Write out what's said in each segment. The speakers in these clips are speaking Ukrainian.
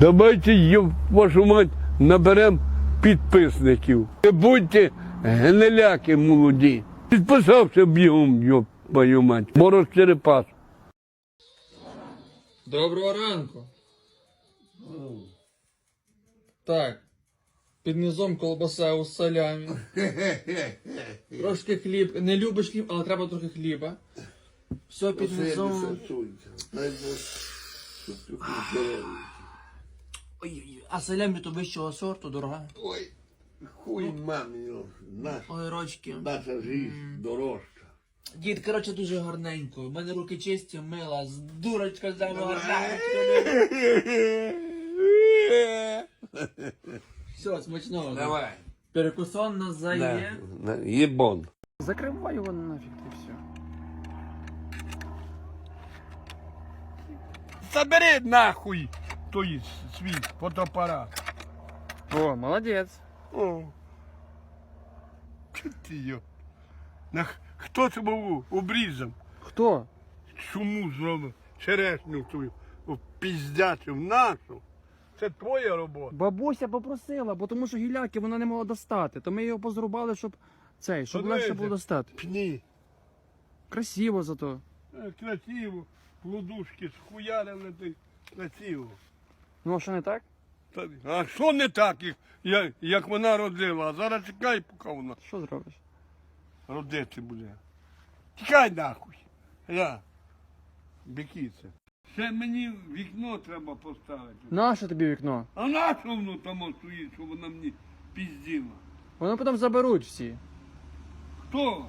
Давайте, йо, вашу мать, наберемо підписників. Не будьте гниляки молоді. Підписався бігом, йоп, мою мать. Мороз Черепас. Доброго ранку. Так. Під низом колбаса у салямі. Трошки хліб. Не любиш хліб, але треба трохи хліба. Все під низом. Ой, а салямі то вищого сорту, дорога. Ой, хуй мамі, наша, Огірочки. наша жизнь дорожча. Дід, коротше, дуже гарненько. У мене руки чисті, мила, з дурочка з гарненько. Все, смачного. Давай. Перекусон нас зайде. Єбон. Закривай його нафіг і все. Забери нахуй той свій фотоапарат. О, молодець. О. Чо ти йо? На, хто це був обрізав? Хто? Чому зробив черешню твою піздячив нашу? Це твоя робота. Бабуся попросила, бо тому що гіляки вона не могла достати. То ми його позрубали, щоб цей, щоб легше було достати. Пні. Красиво зато. Е, Красиво. Плодушки схуярили ти. Красиво. Ну а що не так? Та- А що не так, як, вона родила? А зараз чекай, поки вона Що зробиш? родити буде. Тікай нахуй. Я. Бікіце. Ще мені вікно треба поставити. Нащо тобі вікно? А на що воно там стоїть, що вона мені пізділа? Воно потім заберуть всі. Хто?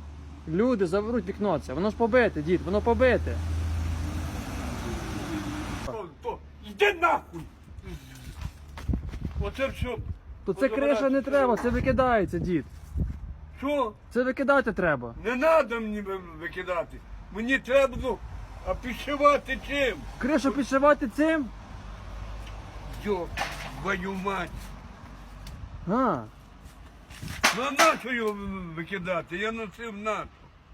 Люди заберуть вікно це. Воно ж побите, дід, воно побите. Хто? Хто? Йди нахуй! Оце все. То це криша не треба, це викидається, дід. Що? Це викидати треба. Не треба мені викидати. Мені треба ну, а підшивати чим? Кришу підшивати цим? Йо, твою мать. А, Ну а на що його викидати? Я носив нашу.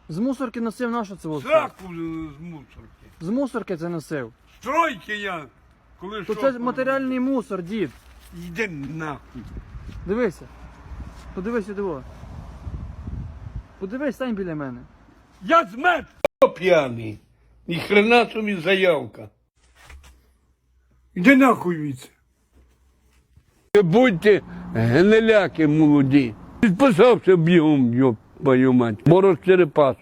з мусорки носив нашу це ось. Сраку з мусорки. З мусорки це носив. Стройки я. Коли То що, це матеріальний мусор, дід. Йди нахуй. Дивися. Подивись сюди. Подивись, стань біля мене. Я змет п'яний. Ні хрена собі заявка. Іди нахуй від. Не будьте гниляки молоді. Підписався бігом, йоп, мою мать. Мороз Черепас.